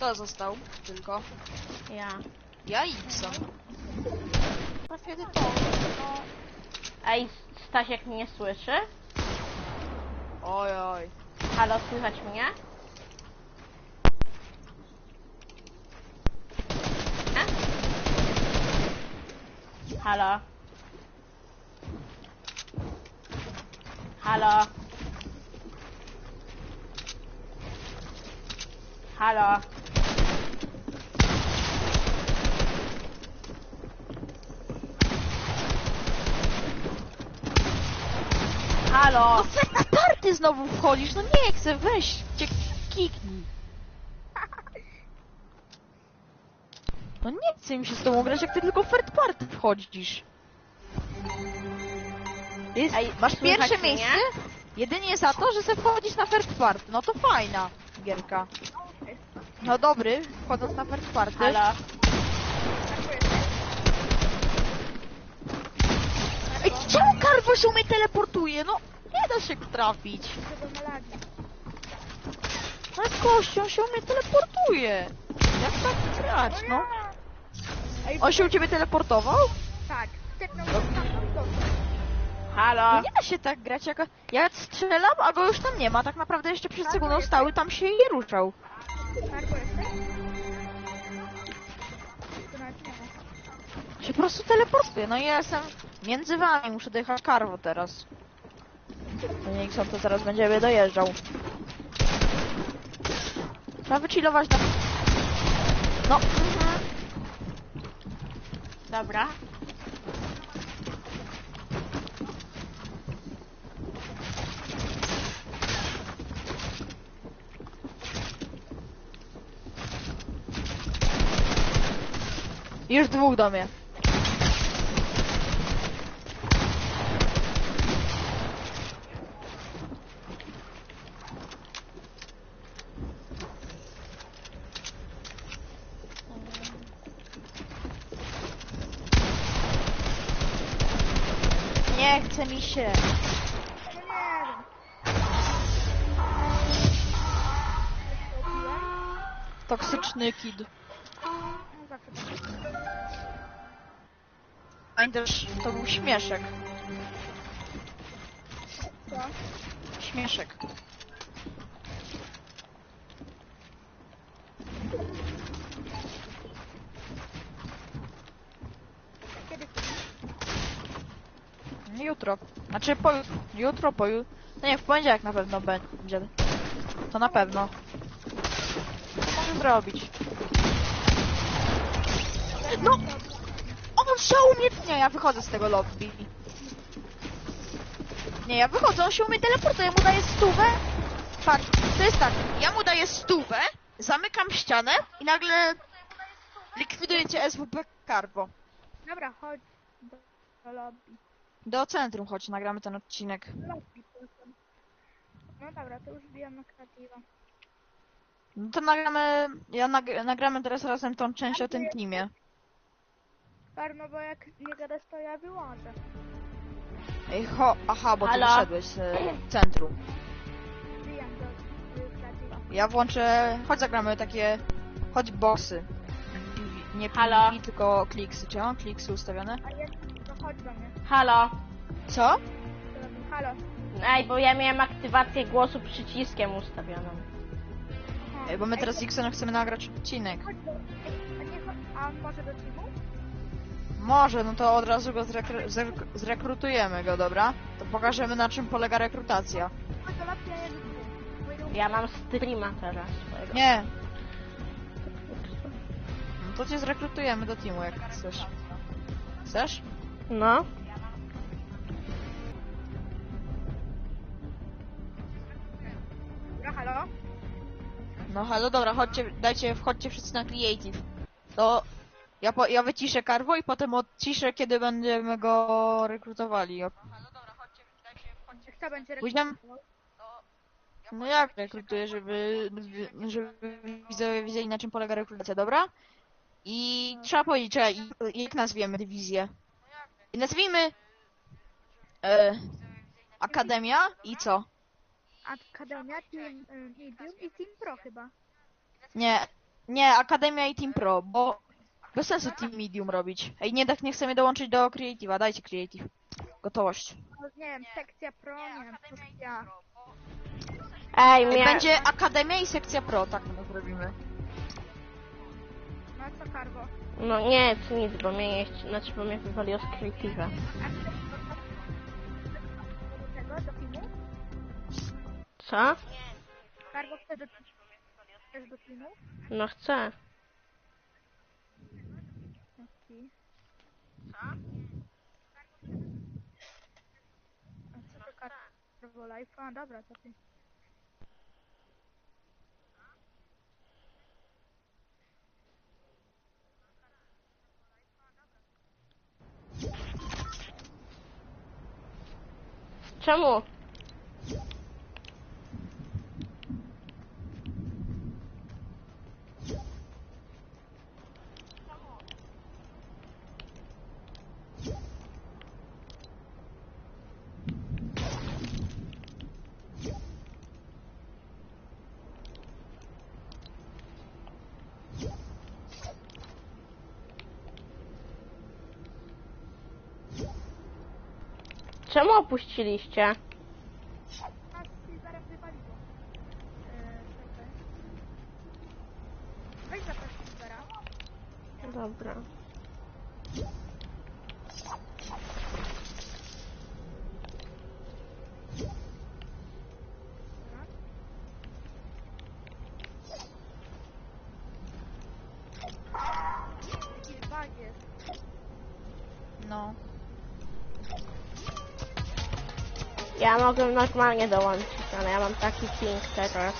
Kto został? Tylko. Ja. Ja i Ibson. Trafię to. No. Ej, Stasiek mnie słyszy? Oj, oj. Halo, słychać mnie? E? Halo? Halo? Halo? Halo? No party znowu wchodzisz, no nie chcę, weź cię kiknij. No nie chce mi się z tobą grać, jak ty tylko w third party wchodzisz. Jest, Ej, masz słychać pierwsze mnie? miejsce jedynie za to, że sobie wchodzisz na third party. No to fajna gierka. No dobry, wchodząc na third party. Halo? Ej, czemu Karwo się mnie teleportuje? No, nie da się trafić. Ale kością się mnie teleportuje. Jak tak grać, no? On się u ciebie teleportował? Tak, No. Halo? No nie da się tak grać, jak... Ja strzelam, a go już tam nie ma. Tak naprawdę jeszcze przez sekundę stały, tam się nie ruszał. Kargo jesteś? To nawet nie ma. Się po prostu teleportuje. No i ja jestem między wami, muszę dojechać Karwo teraz. To nie Xon to zaraz będzie mnie dojeżdżał. Trzeba wychillować na... No. Dobra. Już dwóch do mnie. Nie chce mi się. Toksyczny kid. Też to był śmieszek. Śmieszek. Kiedy Jutro. Znaczy po jutro, po. No nie, w poniedziałek na pewno będzie. To na pewno. Co może zrobić? No! On się umie... Nie, ja wychodzę z tego lobby. Nie, ja wychodzę, on się umie teleportuje, ja mu daję stówę. Patrz, to jest tak, ja mu daję stówę, zamykam ścianę i nagle likwidujecie SWP Carbo. Dobra, chodź do lobby. Do centrum chodź, nagramy ten odcinek. No dobra, to już wbijam na kreatywa. No to nagramy, ja nag nagramy teraz razem tą część o tym teamie. Parno, bo jak nie gadasz, to ja wyłączę. Ej, ho, aha, bo ty Halo? wyszedłeś z e, centrum. Wbijam do do kreatywa. Ja włączę, chodź zagramy takie, chodź bossy. Nie Halo? PvP, tylko kliksy, czy mam kliksy ustawione? A jest, chodź do mnie. Halo? Co? Halo. Ej, bo ja miałem aktywację głosu przyciskiem ustawioną. Ej, bo my teraz z Xenem chcemy nagrać odcinek. Chodź do... Ej, a nie chodź... A on może do teamu? Może, no to od razu go zrekru zrek zrekrutujemy go, dobra? To pokażemy na czym polega rekrutacja. Chodź do lobby, a ja do teamu. Bo idę- Ja mam streama teraz swojego. Nie. No to cię zrekrutujemy do teamu, jak chcesz. Chcesz? No. Dobra, halo? No halo, dobra, chodźcie, dajcie, wchodźcie wszyscy na creative. To ja, po, ja wyciszę Karwo i potem odciszę, kiedy będziemy go rekrutowali. O- Kto będzie rekrutował? No jak rekrutuję, żeby, żeby widzowie wiedzieli na czym polega rekrutacja, dobra? I trzeba powiedzieć, jak nazwiemy dywizję? I nazwijmy e, Akademia i co? Akademia, Team y, Medium i Team Pro chyba. Nie, Nie, Akademia i Team Pro, bo bez sensu Team Medium robić. Ej, nie tak nie chcemy dołączyć do Creative'a, dajcie Creative. Gotowość. No, nie wiem, sekcja pro, nie wiem, sekcja... Ej, będzie Akademia i sekcja Pro, tak my zrobimy. No co, Karbo? No nie, to nic, bo mnie jeszcze... Znaczy, bo mnie wywaliło z Creative'a. Tego, do filmu? Co? Karbo, chcesz do, chcesz do filmu? No chcę. A co to Karbo Life? A, dobra, to ty. Czemu? Zaproś Silvera. Dobra. No. Ja mogę normalnie dołączyć, ale ja mam taki ping teraz.